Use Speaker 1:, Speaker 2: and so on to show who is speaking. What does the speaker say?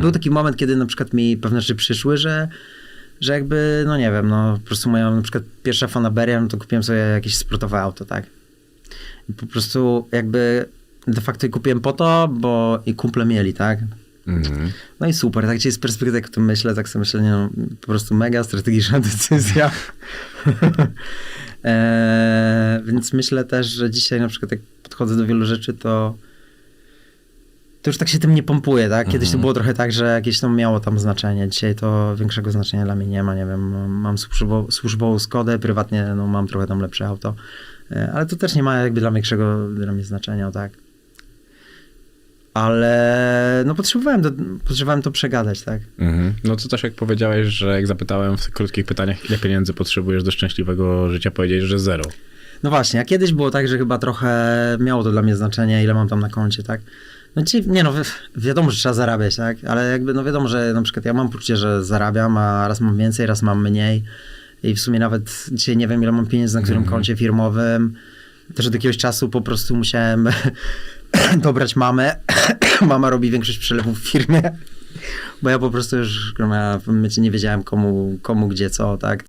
Speaker 1: Był taki moment, kiedy na przykład mi pewne rzeczy przyszły, że, że jakby, no nie wiem, no po prostu moja na przykład pierwsza fanaberia, no to kupiłem sobie jakieś sportowe auto, tak? I po prostu jakby de facto je kupiłem po to, bo i kumple mieli, tak?
Speaker 2: Mhm.
Speaker 1: No i super, tak dzisiaj z perspektywy, jak o tym myślę, tak sobie myślę, nie, no, po prostu mega strategiczna decyzja. e, więc myślę też, że dzisiaj na przykład jak podchodzę do wielu rzeczy, to to już tak się tym nie pompuje, tak? Kiedyś to
Speaker 2: Mhm.
Speaker 1: było trochę tak, że jakieś to miało tam znaczenie. Dzisiaj to większego znaczenia dla mnie nie ma, nie wiem, mam służbową, służbową Skodę, prywatnie no, mam trochę tam lepsze auto, E, ale to też nie ma jakby dla większego dla mnie znaczenia, tak? Ale no potrzebowałem, to, potrzebowałem to przegadać, tak?
Speaker 2: Mhm. No to też jak powiedziałeś, że jak zapytałem w krótkich pytaniach, ile pieniędzy potrzebujesz do szczęśliwego życia, powiedziałeś, że zero.
Speaker 1: No właśnie, a kiedyś było tak, że chyba trochę miało to dla mnie znaczenie, ile mam tam na koncie, tak? No dzisiaj, nie no, wi- wiadomo, że trzeba zarabiać, tak? Ale jakby, no wiadomo, że na przykład ja mam poczucie, że zarabiam, a raz mam więcej, raz mam mniej i w sumie nawet dzisiaj nie wiem, ile mam pieniędzy na którym
Speaker 2: Mhm.
Speaker 1: koncie firmowym. Też od jakiegoś czasu po prostu musiałem dobrać mamę. Mama robi większość przelewów w firmie, bo ja po prostu już, w momencie nie wiedziałem komu, komu, gdzie, co, tak?